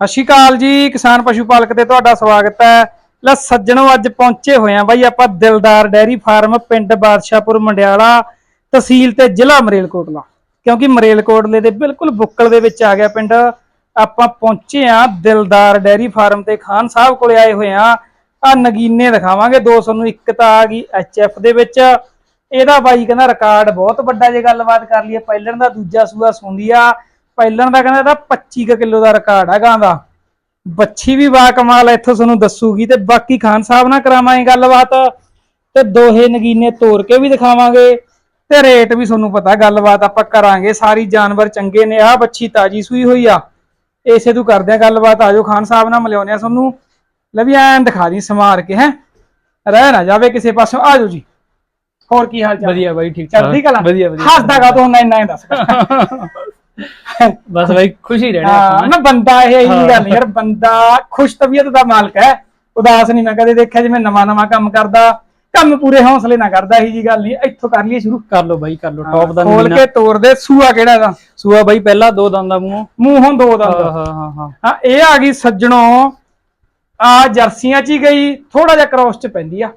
ਸਤਿ ਸ਼੍ਰੀ ਅਕਾਲ ਜੀ, ਕਿਸਾਨ ਪਸ਼ੂ ਪਾਲਕ ਤੇ ਤੁਹਾਡਾ ਸਵਾਗਤ ਹੈ। ਲੈ ਸੱਜਣੋ, ਅੱਜ ਪਹੁੰਚੇ ਹੋਏ ਆ ਬਾਈ ਆਪਾਂ ਦਿਲਦਾਰ ਡੈਰੀ ਫਾਰਮ ਪਿੰਡ ਬਾਦਸ਼ਾਹਪੁਰ ਮੰਡਿਆਲਾ, ਤਹਿਸੀਲ ਤੇ ਜ਼ਿਲ੍ਹਾ ਮਰੇਲਕੋਟਲਾ। ਕਿਉਂਕਿ ਮਰੇਲਕੋਟਲੇ ਦੇ ਬਿਲਕੁਲ ਬੁੱਕਲ ਦੇ ਵਿੱਚ ਆ ਗਿਆ ਪਿੰਡ। ਆਪਾਂ ਪਹੁੰਚੇ ਆ ਦਿਲਦਾਰ ਡੈਰੀ ਫਾਰਮ ਤੇ। ਖਾਨ ਸਾਹਿਬ ਕੋਲੇ ਆਏ ਹੋਏ ਆ ਆ ਨਗੀਨੇ ਦਿਖਾਵਾਂਗੇ 200 ਨੂੰ ਇੱਕ ਤਾਂ ਆ ਗਈ ਐਚਐਫ ਦੇ ਵਿੱਚ। ਇਹਦਾ ਬਾਈ ਕਹਿੰਦਾ ਰਿਕਾਰਡ ਬਹੁਤ ਵੱਡਾ ਜੇ ਗੱਲਬਾਤ ਕਰ ਲਈਏ, ਪਹਿਲਣ ਦਾ, ਦੂਜਾ ਸੂਆ ਸੁੰਦੀ ਆ। ਪਹਿਲਣ ਦਾ ਕਹਿੰਦਾ ਇਹਦਾ 25 ਕੁ ਕਿਲੋ ਦਾ ਰਿਕਾਰਡ ਆ ਗਾਂ ਦਾ ਬੱਚੀ ਵੀ ਬਾ ਕਮਾਲ ਇੱਥੋਂ ਤੁਹਾਨੂੰ ਦੱਸੂਗੀ ਤੇ ਬਾਕੀ ਖਾਨ ਸਾਹਿਬ ਨਾਲ ਕਰਾਵਾਂਗੇ ਗੱਲਬਾਤ ਤੇ ਦੋਹੇ ਨਗੀਨੇ ਤੋੜ ਕੇ ਵੀ ਦਿਖਾਵਾਂਗੇ ਤੇ ਰੇਟ ਵੀ ਤੁਹਾਨੂੰ ਪਤਾ ਗੱਲਬਾਤ ਆਪਾਂ ਕਰਾਂਗੇ ਸਾਰੀ ਜਾਨਵਰ ਚੰਗੇ ਨੇ ਆ ਬੱਚੀ ਤਾਜੀ ਸੂਈ ਹੋਈ ਆ। ਇਸੇ ਤੋਂ ਕਰਦੇ ਆ ਗੱਲਬਾਤ ਆਜੋ ਖਾਨ ਸਾਹਿਬ ਨਾਲ ਮਿਲਾਉਂਦੇ ਆ ਤੁਹਾਨੂੰ। ਲੈ ਵੀ ਐਂ ਦਿਖਾ ਦੀ ਸਮਾਰ ਕੇ ਹੈ। ਰਹਿ ਨਾ ਜਾਵੇ ਕਿਸੇ ਪਾਸੋਂ ਆਜੋ ਜੀ। ਹੋਰ ਕੀ ਹਾਲ ਚਾਲ? ਵਧੀਆ ਬਾਈ ਠੀਕ ਠਾਕ। ਚੜ੍ਹਦੀ ਕਲਾ ਵਧੀਆ ਵਧੀਆ। ਹੱਸਦਾ ਕਾ ਤੂੰ ਇੰਨਾ ਹੀ ਦੱਸ। ਬਸ ਬਾਈ ਖੁਸ਼ੀ ਰਹਿਣਾ ਹਾਂ ਨਾ ਬੰਦਾ ਇਹ ਹੀ। ਗੱਲ ਯਾਰ ਬੰਦਾ ਖੁਸ਼ ਤਬੀਅਤ ਦਾ ਮਾਲਕ ਹੈ। ਉਦਾਸ ਨਹੀਂ ਮੈਂ ਕਦੇ ਦੇਖਿਆ ਜਿਵੇਂ ਨਵਾਂ ਨਵਾਂ ਕੰਮ ਕਰਦਾ ਕੰਮ ਪੂਰੇ ਹੌਸਲੇ ਨਾਲ ਕਰਦਾ ਇਹੀ ਜੀ ਗੱਲ ਨਹੀਂ ਇੱਥੋਂ ਕਰ ਲਈਏ ਸ਼ੁਰੂ। ਕਰ ਲੋ ਬਾਈ ਕਰ ਲੋ ਟੌਪ ਦਾ ਖੋਲ ਕੇ ਤੋੜ ਦੇ ਸੂਆ ਕਿਹੜਾ ਇਹਦਾ? ਸੂਆ ਬਾਈ ਪਹਿਲਾ ਦੋ ਦੰਦਾਂ ਮੂੰਹ। ਮੂੰਹੋਂ ਦੋ ਦੰਦ। ਹਾਂ ਹਾਂ ਹਾਂ ਹਾਂ। ਹਾਂ ਇਹ ਆ ਗਈ ਸੱਜਣੋ ਆ ਜਰਸੀਆਂ ਚ ਹੀ ਗਈ ਥੋੜਾ ਜਿਹਾ ਕ੍ਰਾਸ ਚ ਪੈਂਦੀ ਆ।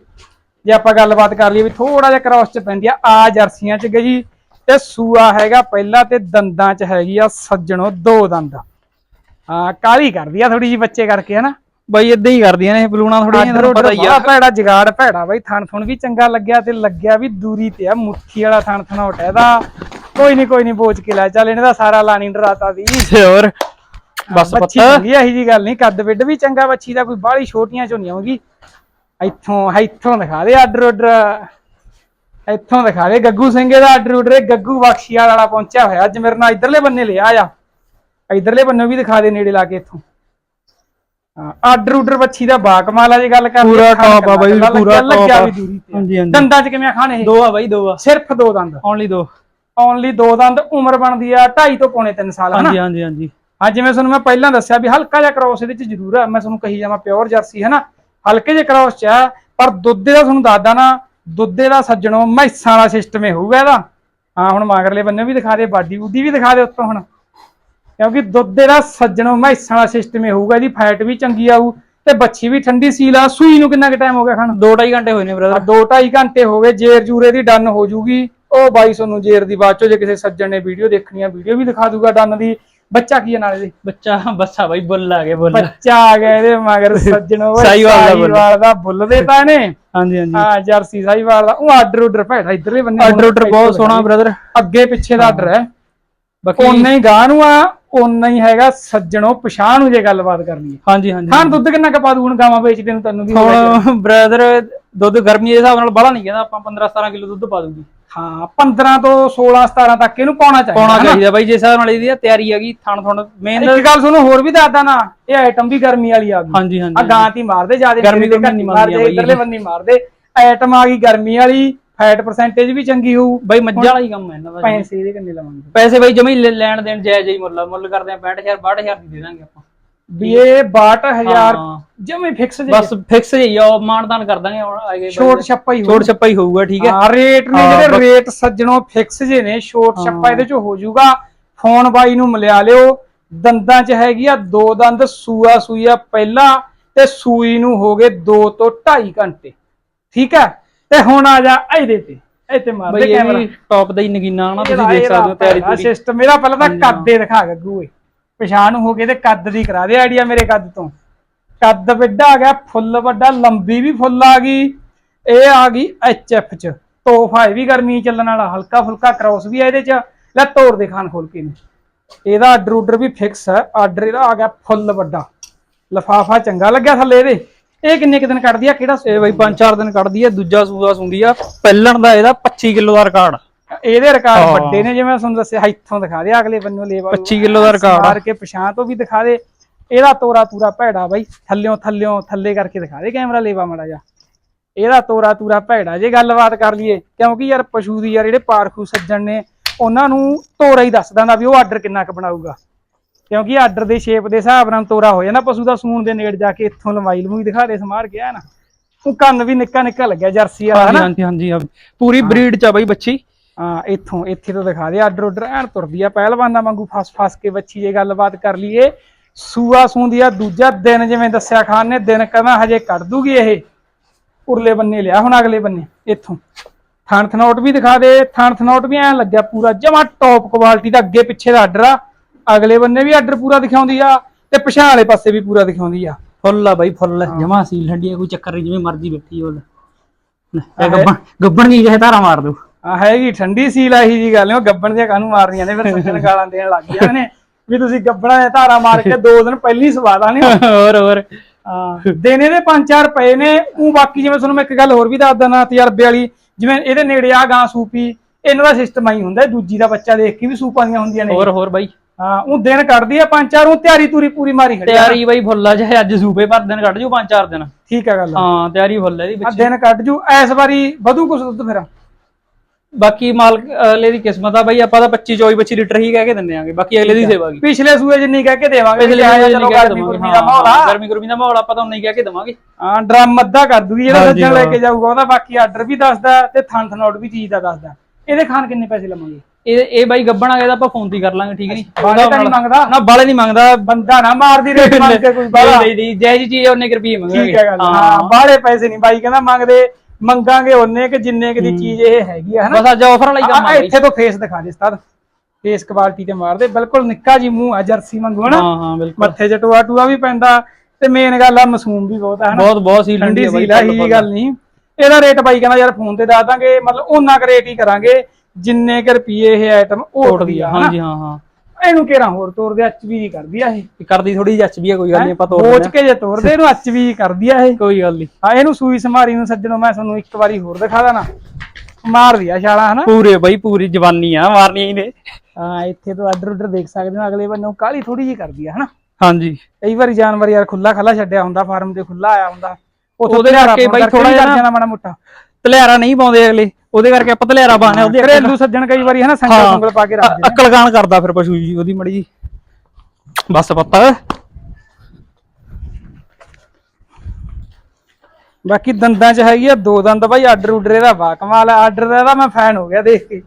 ਜੇ ਆਪਾਂ ਗੱਲਬਾਤ ਕਰ ਲਈਏ ਵੀ ਥੋੜਾ ਜਿਹਾ ਕ੍ਰਾਸ ਚ ਪੈਂਦੀ ਆ ਆ ਜਰਸੀਆਂ ਚ ਗਈ। ਤੇ ਸੂਆ ਹੈਗਾ ਪਹਿਲਾ ਤੇ ਦੰਦਾਂ ਚ ਹੈਗੀ ਆ ਸੱਜਣੋ ਦੋ ਦੰਦ। ਹਾਂ ਕਾਲੀ ਕਰਦੀ ਆ ਥੋੜੀ ਜੀ ਬੱਚੇ ਕਰਕੇ ਹਨਾ? ਬਾਈ ਇਦਾਂ ਹੀ ਕਰਦੀਆਂ ਨੇ ਬਲੂਣਾ ਆਡਰ ਤੁਹਾਨੂੰ ਪਤਾ ਹੀ ਆ ਭੈੜਾ ਜਗਾੜ ਭੈੜਾ ਬਈ ਥਣ ਥਣ ਵੀ ਚੰਗਾ ਲੱਗਿਆ ਤੇ ਲੱਗਿਆ ਵੀ ਦੂਰੀ ਤੇ ਆ ਮੁੱਠੀ ਵਾਲਾ ਥਣ ਥਣੋਟ ਇਹਦਾ। ਕੋਈ ਨਹੀਂ ਕੋਈ ਨਹੀਂ ਬੋਚ ਕੇ ਲੈ ਚੱਲ ਇਹਨੇ ਦਾ ਸਾਰਾ ਲਾਣੀ ਡਰਾਤਾ ਦੀ ਤੇ ਹੋਰ ਬਸ ਬੱਚੀ ਪੱਤਾ। ਚੰਗੀ ਆ ਇਹੀ ਜੀ ਗੱਲ ਨਹੀਂ ਕੱਦ ਵਿੱਡ ਵੀ ਚੰਗਾ ਬੱਚੀ ਦਾ ਕੋਈ ਬਾਹਲੀ ਛੋਟੀਆਂ ਚੋਂ ਨਹੀਂ ਆਉਗੀ ਇੱਥੋਂ ਇੱਥੋਂ ਦਿਖਾ ਦੇ ਆਰਡਰ ਆਰਡਰ ਇੱਥੋਂ ਦਿਖਾ ਦੇ ਗੱਗੂ ਸਿੰਘੇ ਦਾ ਆਰਡਰ ਗੱਗੂ ਬਖਸ਼ੀਆ ਵਾਲਾ ਪਹੁੰਚਿਆ ਹੋਇਆ। ਅੱਜ ਮੇਰੇ ਨਾਲ ਇਧਰਲੇ ਬੰਨੇ ਲਿਆ ਆ। ਇਧਰਲੇ ਬੰਨੇ ਵੀ ਦਿਖਾ ਦੇ ਨੇੜੇ ਲਾ ਕੇ ਇੱਥੋਂ। ਆਰਡਰ ਆਰਡਰ ਬੱਚੀ ਦਾ ਬਾ ਕਮਾਲ ਆ ਜੇ ਗੱਲ ਕਰ ਪੂਰਾ top ਆ ਬਾਈ, ਪੂਰਾ ਵੀ ਆ। ਹਾਂਜੀ, ਹਾਂਜੀ। ਦੰਦਾਂ ਚ ਕਿਵੇਂ ਖਾਣੇ ਇਹ? ਦੋ ਆ ਬਾਈ ਦੋ ਆ। ਸਿਰਫ ਦੋ ਦੰਦ। ਓਨਲੀ ਦੋ। ਓਨਲੀ ਦੋ ਦੰਦ ਉਮਰ ਬਣਦੀ ਆ 2.5 ਤੋਂ ਪੌਣੇ 3 ਸਾਲ ਹਾਂਜੀ ਹਾਂਜੀ ਹਾਂਜੀ। ਹਾਂ ਜਿਵੇਂ ਤੁਹਾਨੂੰ ਮੈਂ ਪਹਿਲਾਂ ਦੱਸਿਆ ਵੀ ਹਲਕਾ ਜਿਹਾ ਕ੍ਰਾਸ ਇਹਦੇ ਚ ਜ਼ਰੂਰ ਆ। ਮੈਂ ਤੁਹਾਨੂੰ ਕਹੀ ਜਾਵਾਂ ਪਿਓਰ ਜਰਸੀ ਹੈ ਨਾ ਹਲਕੇ ਜਿਹੇ ਕ੍ਰਾਸ ਚ ਆ ਪਰ ਦੁੱਧੇ ਦਾ ਤੁਹਾਨੂੰ ਦੱਸਦਾ ਨਾ ਦੁੱਧੇ ਦਾ ਸੱਜਣੋ ਮੈਸਾਂ ਵਾਲਾ ਸਿਸਟਮ ਹੀ ਹੋਊਗਾ ਇਹਦਾ। ਹਾਂ ਹੁਣ ਮਾਗਰਲੇ ਬੰਨੇ ਵੀ ਦਿਖਾ ਦੇ ਬਾਡੀ ਬੁੱਡੀ ਵੀ ਦਿਖਾ ਦੇ ਉੱਤੋਂ ਹੁਣ। ਕਿਉਂਕਿ ਦੁੱਧੇ ਦਾ ਸੱਜਣੋ ਮੈਸਾਂ ਵਾਲਾ ਸਿਸਟਮ ਹੀ ਹੋਊਗਾ ਇਹਦੀ ਫੈਟ ਵੀ ਚੰਗੀ ਆਊ ਤੇ ਬੱਚੀ ਵੀ ਠੰਡੀ ਸੀਲ ਆ। ਸੂਈ ਨੂੰ ਕਿੰਨਾ ਕੁ ਟਾਈਮ ਹੋ ਗਿਆ ਖਾਣ? ਦੋ ਢਾਈ ਘੰਟੇ ਹੋਏ ਨੇ ਬ੍ਰਦਰ ਦੋ ਢਾਈ ਘੰਟੇ ਹੋ ਗਏ ਜੇਰ ਜੂਰੇ ਦੀ ਡਨ ਹੋ ਜੂਗੀ। ਉਹ ਬਾਈ ਤੁਹਾਨੂੰ ਜੇਰ ਦੀ ਬਾਅਦ ਚੋਂ ਜੇ ਕਿਸੇ ਸੱਜਣ ਨੇ ਵੀਡੀਓ ਦੇਖਣੀ ਆ ਵੀਡੀਓ ਵੀ ਦਿਖਾ ਦੂਗਾ ਡਨ ਦੀ। ਬੱਚਾ ਕੀ ਹੈ ਨਾਲੇ ਦੇ ਬੱਚਾ ਬੱਸਾ ਬਾਈ ਬੁੱਲ ਆ ਗਏ ਬੁੱਲ। ਬੱਚਾ ਆ ਗਿਆ ਇਹਦੇ ਮਗਰ ਸੱਜਣੋ ਓਏ ਸਾਹੀਵਾਲ ਦਾ ਬੁੱਲ। ਦਾ ਤਾਂ ਨੇ। ਹਾਂਜੀ ਹਾਂਜੀ। ਹਾਂ ਜਰਸੀ ਸਾਈਵਾਲ ਦਾ। ਉਹ ਆਰਡਰ ਆਰਡਰ ਭੈੜਾ ਇਧਰਲੇ ਬੰਨੇ ਆਰਡਰ ਆਰਡਰ ਬਹੁਤ ਸੋਹਣਾ ਬ੍ਰਦਰ ਅੱਗੇ ਪਿੱਛੇ ਦਾ ਆਰਡਰ ਹੈ। ਬਾਕੀ ਓਨਾ ਹੀ ਗਾਂ ਨੂੰ ਆ ਓਨਾ ਹੀ ਹੈਗਾ ਸੱਜਣੋ ਪਛਾਣ ਨੂੰ ਜੇ ਗੱਲਬਾਤ ਕਰਨੀ ਹੈ। ਹਾਂਜੀ ਹਾਂਜੀ ਖਾਨ ਦੁੱਧ ਕਿੰਨਾ ਕੁ ਪਾ ਦੂ ਹੁਣ ਗਾਵਾਂ ਵੇਚਦੇ ਨੂੰ ਤੈਨੂੰ ਵੀ ਹੋ ਬ੍ਰਦਰ ਦੁੱਧ ਗਰਮੀ ਦੇ ਹਿਸਾਬ ਨਾਲ ਬਾਹਲਾ ਨਹੀਂ ਕਹਿੰਦਾ ਆਪਾਂ 15 17 ਕਿਲੋ ਦੁੱਧ ਪਾ ਦੂਗੀ। ਹਾਂ 15 ਤੋਂ 16 17 ਤੱਕ ਇਹਨੂੰ ਪਾਉਣਾ ਚਾਹੀਦਾ ਪਾਉਣਾ? ਚਾਹੀਦਾ ਬਾਈ ਜਿਸ ਹਿਸਾਬ ਨਾਲ ਇਹਦੀ ਆ ਤਿਆਰੀ ਹੈਗੀ ਥਣ ਥਣ ਮੇਨ ਇੱਕ ਗੱਲ ਤੁਹਾਨੂੰ ਹੋਰ ਵੀ ਦੱਸਦਾ ਨਾ ਇਹ ਆਈਟਮ ਵੀ ਗਰਮੀ ਵਾਲੀ ਆ ਗਈ। ਹਾਂਜੀ ਆ ਹਾਂਜੀ। ਗਾਂ ਤੀ ਮਾਰਦੇ ਜ਼ਿਆਦਾ ਗਰਮੀ ਨਹੀਂ ਮੰਨਦੀਆਂ ਬਾਈ ਇਧਰਲੇ ਬੰਨੀ ਮਾਰਦੇ। ਆਈਟਮ ਆ ਗਈ ਗਰਮੀ ਵਾਲੀ ਫੈਟ ਪਰਸੈਂਟੇਜ ਵੀ ਚੰਗੀ ਹੋਊ। ਬਾਈ ਮੱਝਾਂ ਵਾਲਾ ਹੀ ਕੰਮ ਹੈ ਇਹਨਾਂ ਦਾ। ਪੈਸੇ ਇਹਦੇ ਕਿੰਨੇ ਲਵਾਂਗੇ? ਪੈਸੇ ਬਾਈ ਜਮੀ ਲੈਣ ਦੇਣ ਜਾਇਜ਼ ਹੀ ਮੁੱਲ ਆ। ਮੁੱਲ ਕਰਦੇ ਆ 65000 62000 ਦੀ ਦੇ ਦਾਂਗੇ ਆਪਾਂ। ਵੀ ਇਹ 62000 ਹਾਂ। ਜਮੇ ਫਿਕਸ ਜੇ ਬਸ ਫਿਕਸ ਹੀ ਆ ਉਹ ਮਾਨਦਾਨ ਕਰ ਦਾਂਗੇ ਹੁਣ ਆਏ ਗਏ ਛੋਟ ਛੱਪਾ ਹੀ ਛੋਟ ਛੱਪਾ ਹੀ ਹੋਊਗਾ ਠੀਕ ਹੈ। ਹਾਂ ਰੇਟ ਨੇ ਹਾਂ, ਜਿਹੜੇ ਬਸ- ਰੇਟ ਸੱਜਣੋਂ ਫਿਕਸ ਜੇ ਨੇ ਛੋਟ ਛੱਪਾ ਇਹਦੇ ਚ ਹੋ ਜਾਊਗਾ ਫੋਨ ਬਾਈ ਨੂੰ ਮਿਲਿਆ ਲਿਓ। ਦੰਦਾਂ ਚ ਹੈਗੀ ਆ ਦੋ ਦੰਦ ਸੂਆ ਸੂਈਆ ਪਹਿਲਾ ਤੇ ਸੂਈ ਨੂੰ ਹੋ ਗਏ 2 ਤੋਂ 2.5 ਘੰਟੇ। ਠੀਕ ਹੈ? ਤੇ ਹੁਣ ਆ ਜਾ ਇਹਦੇ ਤੇ। ਮਾਰ ਦੇ ਇਹ ਕੈਮਰਾ ਵੀ ਟੌਪ ਦਾ ਹੀ ਨਗੀਨਾ ਨਾ ਤੁਸੀਂ ਦੇਖ ਸਕਦੇ ਹੋ ਤਿਆਰੀ ਪੂਰੀ। ਸਿਸਟਮ ਇਹਦਾ ਪਹਿਲਾਂ ਤਾਂ ਕੱਦ ਦੇ ਦਿਖਾ ਗੱਗੂ ਏ ਪਛਾਣ ਹੋ ਗਏ ਤੇ ਕੱਦ ਦੀ ਕਰਾ ਦੇ ਆਈਡੀਆ ਮੇਰੇ ਕੱਦ ਤੋਂ। ਕੱਦ ਵੱਡਾ ਆ ਗਿਆ, ਫੁੱਲ ਵੱਡਾ, ਲੰਬੀ ਵੀ ਫੁੱਲ ਆ ਗਈ, ਇਹ ਆ ਗਈ ਐਚ ਐਫ ਚ। ਤੋਹਫਾ ਇਹ ਵੀ ਗਰਮੀ ਚੱਲਣ ਵਾਲਾ ਹਲਕਾ ਫੁਲਕਾ ਕ੍ਰਾਸ ਵੀ ਆ ਇਹਦੇ ਚ। ਲੈ ਤੋੜ ਦੇ ਖਾਨ ਖੋਲ ਕੇ ਨੇ ਇਹਦਾ ਆਰਡਰ ਆਰਡਰ ਵੀ ਫਿਕਸ ਹੈ ਆਰਡਰ ਇਹਦਾ ਆ ਗਿਆ ਫੁੱਲ ਵੱਡਾ। ਲਫਾਫਾ ਚੰਗਾ ਲੱਗਿਆ ਥੱਲੇ ਇਹਦੇ। ਇਹ ਕਿੰਨੇ ਕੁ ਦਿਨ ਕੱਢਦੀ ਆ, ਕਿਹੜਾ ਇਹ ਬਾਈ 5-4 ਦਿਨ ਕੱਢਦੀ ਆ, ਦੂਜਾ ਸੂਆ ਸੁੰਦੀ ਆ। ਪਹਿਲਣ ਦਾ ਇਹਦਾ 25 ਕਿਲੋ ਦਾ ਰਿਕਾਰਡ। ਇਹਦੇ ਰਿਕਾਰਡ। ਵੱਡੇ ਨੇ ਜਿਵੇਂ ਤੁਹਾਨੂੰ ਦੱਸਿਆ ਇੱਥੋਂ ਦਿਖਾ ਦੇ ਅਗਲੇ ਬੰਨੋਂ ਲੇਵਾ 25 ਕਿਲੋ ਦਾ ਰਿਕਾਰਡ। ਮਾਰ ਕੇ ਪਛਾਣ ਤੋਂ ਵੀ ਦਿਖਾ ਦੇ। ਇਹਦਾ ਤੋਰਾ ਤੂਰਾ ਭੈੜਾ ਬਾਈ ਥੱਲਿਓਂ ਥੱਲਿਓਂ ਥੱਲੇ ਕਰਕੇ ਦਿਖਾ ਦੇ ਕੈਮਰਾ ਲੇਵਾ ਮੜਾ ਜਾ ਇਹਦਾ ਤੋਰਾ ਤੂਰਾ ਭੈੜਾ ਜੇ ਗੱਲਬਾਤ ਕਰ ਲਈਏ ਕਿਉਂਕਿ ਯਾਰ ਪਸ਼ੂ ਦੀ ਯਾਰ ਜਿਹੜੇ ਪਾਰਖੂ ਸੱਜਣ ਨੇ ਉਹਨਾਂ ਨੂੰ ਤੋਰਾ ਹੀ ਦੱਸ ਦਿੰਦਾ ਵੀ ਉਹ ਆਰਡਰ ਕਿੰਨਾ ਕੁ ਬਣਾਊਗਾ। ਕਿਉਂਕਿ ਆਰਡਰ ਦੇ ਸ਼ੇਪ ਦੇ ਹਿਸਾਬ ਨਾਲ ਤੋਰਾ ਹੋ ਜਾਂਦਾ ਪਸ਼ੂ ਦਾ ਸੂਣ ਦੇ ਨੇੜ ਜਾ ਕੇ ਇੱਥੋਂ ਲੰਬਾਈ ਲਮੂਈ ਦਿਖਾ ਦੇ ਸਮਾਰ ਗਿਆ ਨਾ। ਉਹ ਕੰਨ ਵੀ ਨਿੱਕਾ ਨਿੱਕਾ ਲੱਗਿਆ ਜਰਸੀ ਵਾਲਾ ਹਾਂਜੀ ਹਨਾ ਹਾਂਜੀ ਹਾਂਜੀ। ਪੂਰੀ ਬਰੀਡ ਚ ਆ ਬਾਈ ਬੱਚੀ। ਇੱਥੋਂ ਇੱਥੇ ਤੋਂ ਦਿਖਾ ਦੇ ਆਰਡਰ ਆਰਡਰ ਐਨ ਤੁਰਦੀ ਆ ਪਹਿਲਵਾਨਾਂ ਵਾਂਗੂ ਫਸ ਫਸ ਕੇ ਬੱਚੀ ਜੇ ਗੱਲਬਾਤ ਕਰ ਲਈਏ। ਸੂਆ ਸੂੰਦੀ ਆ ਦੂਜਾ ਦਿਨ ਜਿਵੇਂ ਦੱਸਿਆ ਖਾਨ ਨੇ ਦਿਨ ਕਹਿੰਦਾ ਹਜੇ ਕੱਢ ਦੂਗੀ ਇਹ? ਉਰਲੇ ਬੰਨੇ ਲਿਆ ਹੁਣ ਅਗਲੇ ਬੰਨੇ ਇੱਥੋਂ। ਥਣ ਥਨੋਟ ਵੀ ਦਿਖਾ ਦੇ ਥਣ ਥਨੋਟ ਵੀ ਐਂ ਲੱਗਿਆ ਪੂਰਾ ਜਮਾ ਟੌਪ ਕੁਆਲਿਟੀ ਦਾ ਅੱਗੇ ਪਿੱਛੇ ਦਾ ਆਰਡਰ ਆ। ਅਗਲੇ ਬੰਨੇ ਵੀ ਆਰਡਰ ਪੂਰਾ ਦਿਖਾਉਂਦੀ ਆ ਤੇ ਪਿਛਾਂ ਵਾਲੇ ਪਾਸੇ ਵੀ ਪੂਰਾ ਦਿਖਾਉਂਦੀ ਆ। ਫੁੱਲ ਆ ਬਾਈ ਫੁੱਲ। ਜਮਾ ਸੀਲ ਠੰਡੀ ਕੋਈ ਚੱਕਰ ਨਹੀਂ ਜਿਵੇਂ ਮਰਜ਼ੀ ਬੈਠੀ ਇਹ ਗੱਬਣ ਗੱਬਣ ਕੀ ਕਹੇ ਧਾਰਾ ਮਾਰ ਦੂ। ਆ ਹੈਗੀ ਠੰਡੀ ਸੀਲ ਆਹੀ ਜੀ ਗੱਲ ਨੀ ਉਹ ਗੱਬਣ ਦੀਆਂ ਕਾਹਨੂੰ ਮਾਰਨੀਆਂ ਨੇ ਫਿਰ ਸੱਜਣ ਗਾਲਾਂ ਦੇਣ ਲੱਗ ਗਿਆ ਨੇ ਵੀ ਤੁਸੀਂ ਗੱਬਣਾ ਦੇ ਧਾਰਾ ਮਾਰ ਕੇ ਦੋ ਦਿਨ ਪਹਿਲੀ ਸਵਾਦ ਆਣੇ ਹੋਰ ਹੋਰ। ਹਾਂ ਦੇਣੇ ਦੇ 5-4 ਰੁਪਏ ਨੇ ਉਹ ਬਾਕੀ ਜਿਵੇਂ ਤੁਹਾਨੂੰ ਮੈਂ ਇੱਕ ਗੱਲ ਹੋਰ ਵੀ ਦੱਸ ਦਣਾ ਤਜਰਬੇ ਵਾਲੀ ਜਿਵੇਂ ਇਹਦੇ ਨੇੜੇ ਆ ਗਾਂ ਸੂਪੀ ਇਹਨਾਂ ਦਾ ਸਿਸਟਮ ਆਈ ਹੁੰਦਾ ਦੂਜੀ ਦਾ ਬੱਚਾ ਦੇਖ ਕੇ ਵੀ ਸੂਪਾਂ ਦੀਆਂ ਹੁੰਦੀਆਂ ਨੇ। ਹੋਰ ਹੋਰ ਬਾਈ। ਹਾਂ ਉਹ ਦਿਨ ਕੱਢਦੀ ਆ ਪੰਜ ਚਾਰ ਉਹ ਤਿਆਰੀ ਤੂਰੀ ਪੂਰੀ ਮਾਰੀ ਖੜੀ ਆ। ਤਿਆਰੀ ਬਾਈ ਫੁੱਲ ਆ ਚਾਹੇ ਅੱਜ ਸੂਪੇ ਪਰ ਦਿਨ ਕੱਢ ਜੂ ਪੰਜ ਚਾਰ ਦਿਨ। ਠੀਕ ਆ ਗੱਲ ਆ। ਹਾਂ ਤਿਆਰੀ ਫੁੱਲ ਹੈ ਇਹਦੀ ਵਿੱਚ। ਦਿਨ ਕੱਢ ਜੂ ਇਸ ਵਾਰੀ ਵਧੂ ਕੁਛ ਦੁੱਧ ਫਿਰ? ਬਾਕੀ ਮਾਲਕ ਅਗਲੇ ਦੀ ਕਿਸਮਤ ਆ ਬਾਈ ਆਪਾਂ ਤਾਂ 25 24 25 ਲੀਟਰ ਹੀ ਕਹਿ ਕੇ ਦਿੰਦੇ ਆਂਗੇ ਬਾਕੀ ਅਗਲੇ ਦੀ ਸੇਵਾ ਕੀ। ਪਿਛਲੇ ਸੂਏ ਜਿੰਨੀ ਕਹਿ ਕੇ ਦੇਵਾਂਗੇ ਪਿਛਲੇ ਵੀ ਵਾਰ ਚਲੋ ਗਰਮੀ ਗੁਰਮੀ ਦਾ ਮਾਹੌਲ ਆ। ਗਰਮੀ ਗੁਰਮੀ ਦਾ ਮਾਹੌਲ ਆਪਾਂ ਤਾਂ ਨਹੀਂ ਕਹਿ ਕੇ ਦਵਾਂਗੇ। ਹਾਂ ਡਰਮ ਅੱਧਾ ਕਰ ਦੂਗੀ ਜਿਹੜਾ ਸੱਜਣ ਲੈ ਹਾਂ। ਕੇ ਜਾਊਗਾ ਉਹਦਾ ਬਾਕੀ ਆਰਡਰ ਵੀ ਦੱਸਦਾ ਤੇ ਥਣ ਥਨੌਟ ਵੀ ਚੀਜ਼ ਦਾ ਦੱਸਦਾ। ਇਹਦੇ ਖਾਣ ਕਿੰਨੇ ਪੈਸੇ ਲਵਾਂਗੇ? ਇਹ ਇਹ ਬਾਈ ਗੱਬਣ ਆ ਗਿਆ ਤਾਂ ਆਪਾਂ ਫੋਨ ਤੇ ਹੀ ਕਰ ਲਾਂਗੇ ਠੀਕ ਨਹੀਂ? ਬਾਲੇ ਤਾਂ ਨਹੀਂ ਮੰਗਦਾ। ਨਾ ਬਾਲੇ ਨਹੀਂ ਮੰਗਦਾ। ਬੰਦਾ ਨਾ ਮਾਰਦੀ ਰੇਟ ਮੰਗ ਕੇ ਕੋਈ ਬਾਲਾ। ਨਹੀਂ ਨਹੀਂ ਜੈ ਜੀ ਚੀਜ਼ ਉਹਨੇ ਰੁਪਏ ਮੰਗਾਂਗੇ ਠੀਕ ਹੈ ਗੱਲ ਹਾਂ ਬਾਲੇ ਪੈਸੇ ਨਹੀਂ ਬਾਈ ਕਹਿੰਦਾ ਮੰਗਦੇ ਮੰਗਾਂਗੇ ਉਹਨੇ ਕਿ ਜਿੰਨੇ ਕਿ ਦੀ ਚੀਜ਼ ਇਹ ਹੈਗੀ ਆ ਹਨਾ? ਬਸ ਅੱਜ ਆਫਰ ਵਾਲਾ ਕੰਮ ਆ ਇੱਥੇ ਤੋਂ ਫੇਸ ਦਿਖਾ ਦੇ ਸਤਾਰ ਫੇਸ ਕੁਆਲਿਟੀ ਤੇ ਮਾਰਦੇ ਬਿਲਕੁਲ ਨਿੱਕਾ ਜੀ ਮੂੰਹ ਆ ਜਰਸੀ ਵਾਂਗੂ ਹਨਾ? ਹਾਂ ਹਾਂ ਬਿਲਕੁਲ। ਮੱਥੇ 'ਚ ਟੋਆ ਟੂਆ ਵੀ ਪੈਂਦਾ ਤੇ ਮੇਨ ਗੱਲ ਆ ਮਾਸੂਮ ਵੀ ਬਹੁਤ ਆ ਹਨਾ? ਬਹੁਤ ਬਹੁਤ ਸੀਲ ਠੰਡੀ ਸੀਲ ਆ ਹੀ ਗੱਲ ਨਹੀਂ। ਇਹਦਾ ਰੇਟ ਬਾਈ ਕਹਿੰਦਾ ਯਾਰ ਫੋਨ ਤੇ ਦੱਸ ਦਾਂਗੇ ਮਤਲਬ ਉਹਨਾਂ ਕ ਰੇਟ ਹੀ ਕਰਾਂਗੇ ਜਿੰਨੇ ਕ ਰੁਪਏ ਇਹ ਆਈਟਮ ਉੱਠਦੀ ਆ ਹਾਂਜੀ ਹਾਂ ਹਾਂ। ਇਹਨੂੰ ਕਿਹੜਾ ਹੋਰ ਤੋਰਦੇ ਐਚਵੀ ਕਰਦੀ ਆ ਇਹ। ਇਹ ਕਰਦੀ ਥੋੜੀ ਜਿਹੀ ਐਚਬੀ ਆ ਕੋਈ ਗੱਲ ਨਹੀਂ ਆਪਾਂ ਤੋੜ ਦਿੰਦੇ ਕੇ ਜੇ ਤੋਰਦੇ ਇਹਨੂੰ ਐਚਵੀ ਕਰਦੀ ਆ ਇਹ। ਕੋਈ ਗੱਲ ਨਹੀਂ ਹਾਂ ਇਹਨੂੰ ਸੂਈ ਸਮਾਰੀ ਨੂੰ ਸੱਜਣੋ ਮੈਂ ਤੁਹਾਨੂੰ ਇੱਕ ਵਾਰੀ ਹੋਰ ਦਿਖਾ ਦਾਂ ਮਾਰਦੀ ਆ ਛਾਲਾ ਹਨਾ? ਪੂਰੇ ਬਾਈ ਪੂਰੀ ਜਵਾਨੀ ਆ ਮਾਰਨੀ ਹੀ ਨੇ। ਹਾਂ ਇੱਥੇ ਤੋਂ ਆਰਡਰ ਉਡਰ ਦੇਖ ਸਕਦੇ ਹੋ ਅਗਲੇ ਬੰਨੋਂ ਕਾਲੀ ਥੋੜੀ ਜੀ ਕਰਦੀ ਆ ਹਨਾ? ਹਾਂਜੀ। ਕਈ ਵਾਰੀ ਜਾਨਵਰ ਯਾਰ ਖੁੱਲਾ ਖੱਲਾ ਛੱਡਿਆ ਹੁੰਦਾ ਫਾਰਮ ਤੇ ਖੁੱਲਾ ਆਇਆ ਹੁੰਦਾ। ਉੱਥੋਂ ਉਹਦੇ ਧਲਿਆਰਾ ਕਰਕੇ ਬਾਈ ਥੋੜ੍ਹਾ ਵੀ ਜਿਹਾ ਨਾ- ਮਾੜਾ ਮੋਟਾ। ਤਲਿਆਰਾ ਨਹੀਂ ਪਾਉਂਦੇ ਅਗਲੇ ਉਹਦੇ ਕਰਕੇ ਆਪਾਂ ਤਲਿਆਰਾ ਪਾਣੇ ਉਹਦੇ ਘਰੇਲੂ ਸੱਜਣ ਕਈ ਵਾਰੀ ਹਨਾ ਸੰਗਲ ਹਾਂ। ਸੰਗਲ ਪਾ ਕੇ ਰੱਖਦੇ ਨੇ ਅਕਲਗਾਨ ਕਰਦਾ ਫਿਰ ਪਸ਼ੂ ਜੀ ਉਹਦੀ ਮੜੀ ਜੀ ਬਸ ਪੱਤਾ ਬਾਕੀ ਦੰਦਾਂ 'ਚ ਹੈਗੀ ਆ ਦੋ ਦੰਦ ਬਾਈ ਆਰਡਰ ਉਡਰ ਇਹਦਾ ਵਾ ਕਮਾਲ ਆਰਡਰ ਦਾ ਮੈਂ ਫੈਨ ਹੋ ਗਿਆ ਦੇਖ ਕੇ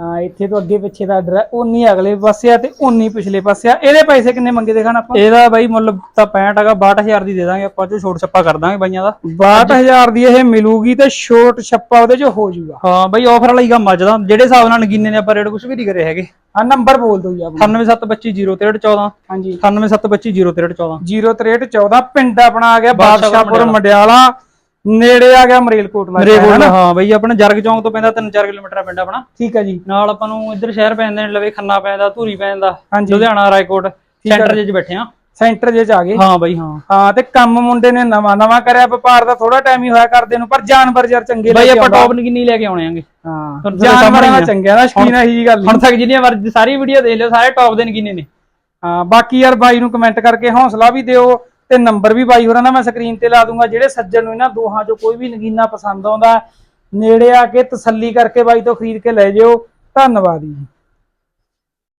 ਹਾਂ ਇੱਥੇ ਤੋਂ ਅੱਗੇ ਪਿੱਛੇ ਦਾ ਆਰਡਰ ਹੈ ਉਨੀ ਅਗਲੇ ਪਾਸੇ ਆ ਤੇ ਉਨੀ ਪਿਛਲੇ ਪਾਸੇ ਆ। ਇਹਦੇ ਪੈਸੇ ਕਿੰਨੇ ਮੰਗੇ ਦੇਖਣ ਆਪਾਂ? ਇਹਦਾ ਬਾਈ ਮੁੱਲ ਤਾਂ 65 ਹੈਗਾ 62000 ਦੀ ਦੇ ਦਾਂਗੇ ਆਪਾਂ ਜੋ ਛੋਟ ਛੱਪਾ ਕਰ ਦਾਂਗੇ ਬਾਈਆਂ ਦਾ। 62000 ਦੀ ਇਹ ਮਿਲੂਗੀ ਤੇ ਸ਼ੋਰਟ ਛੱਪਾ ਉਹਦੇ 'ਚ ਹੋ ਜਾਊਗਾ ਹਾਂ ਬਾਈ ਆਫਰ ਵਾਲਾ ਹੀ ਕੰਮ ਅੱਜ ਦਾ ਜਿਹੜੇ ਹਿਸਾਬ ਨਾਲ ਨਗੀਨੇ ਨੇ ਆਪਾਂ ਰੇਟ ਕੁਝ ਵੀ ਨਹੀਂ ਕਰੇ ਹੈਗੇ। ਆ ਨੰਬਰ ਬੋਲ ਦਿਓ ਜੀ ਆਪਣਾ। 9772506314 ਹਾਂਜੀ। 9772506314 06314 ਪਿੰਡ ਆਪਣਾ ਆ ਗਿਆ ਬਾਦਸ਼ਾਹਪੁਰ ਮਡਿਆਲਾ। ਨੇੜੇ ਆ ਗਿਆ ਮਰੇਲਕੋਟ ਲੱਗ ਗਿਆ ਹਨਾ? ਹਾਂ ਬਾਈ ਆਪਣੇ ਜਰਗ ਚੌਂਕ ਤੋਂ ਪੈਂਦਾ 3-4 ਕਿਲੋਮੀਟਰ ਪਿੰਡ ਆਪਣਾ। ਠੀਕ ਹੈ ਜੀ। ਨਾਲ ਆਪਾਂ ਨੂੰ ਇੱਧਰ ਸ਼ਹਿਰ ਪੈਂਦੇ ਨੇ ਲਵੇ ਖੰਨਾ ਪੈਂਦਾ ਧੂਰੀ ਪੈਂਦਾ ਲੁਧਿਆਣਾ ਰਾਏਕੋਟ ਸੈਂਟਰ ਜੇ ਚ ਬੈਠੇ ਆ ਸੈਂਟਰ ਜੇ ਚ ਆ ਗਏ। ਹਾਂ ਬਾਈ ਹਾਂ। ਹਾਂ ਤੇ ਕੰਮ ਮੁੰਡੇ ਨੇ ਨਵਾਂ ਨਵਾਂ ਕਰਿਆ ਵਪਾਰ ਦਾ ਥੋੜਾ ਟਾਈਮ ਹੀ ਹੋਇਆ ਕਰਦੇ ਨੂੰ ਪਰ ਜਾਨਵਰ ਯਾਰ ਚੰਗੇ ਬਾਈ ਆਪਾਂ। ਟੌਪ ਕਿੰਨੀ ਲੈ ਕੇ ਆਉਣੇ ਆਂਗੇ। ਹਾਂ ਜਾਨਵਰਾਂ ਦਾ ਹੀ ਆ। ਚੰਗਿਆ ਦਾ ਸ਼ਕੀਨ ਆ ਹੀ ਗੱਲ। ਹੁਣ ਤੱਕ ਜਿੰਨੀਆਂ ਵਾਰ ਸਾਰੀ ਵੀਡੀਓ ਦੇਖ ਲਿਓ ਸਾਰੇ ਟੌਪ ਦੇ ਨਗੀਨੇ ਨੇ। ਹਾਂ ਬਾਕੀ ਯਾਰ ਬਾਈ ਨੂੰ ਕਮੈਂਟ ਕਰਕੇ ਹੌਸਲਾ ਵੀ ਦਿਓ ਤੇ ਨੰਬਰ ਵੀ ਬਾਈ ਹੋਰਾਂ ਦਾ ਮੈਂ ਸਕਰੀਨ ਤੇ ਲਾ ਦੂੰਗਾ, ਜਿਹੜੇ ਸੱਜਣ ਨੂੰ ਇਹਨਾਂ ਦੋਹਾਂ ਚੋਂ ਕੋਈ ਵੀ ਨਗੀਨਾ ਪਸੰਦ ਆਉਂਦਾ, ਨੇੜੇ ਆ ਕੇ ਤਸੱਲੀ ਕਰਕੇ ਬਾਈ ਤੋਂ ਖਰੀਦ ਕੇ ਲੈ ਜਿਓ। ਧੰਨਵਾਦ ਜੀ।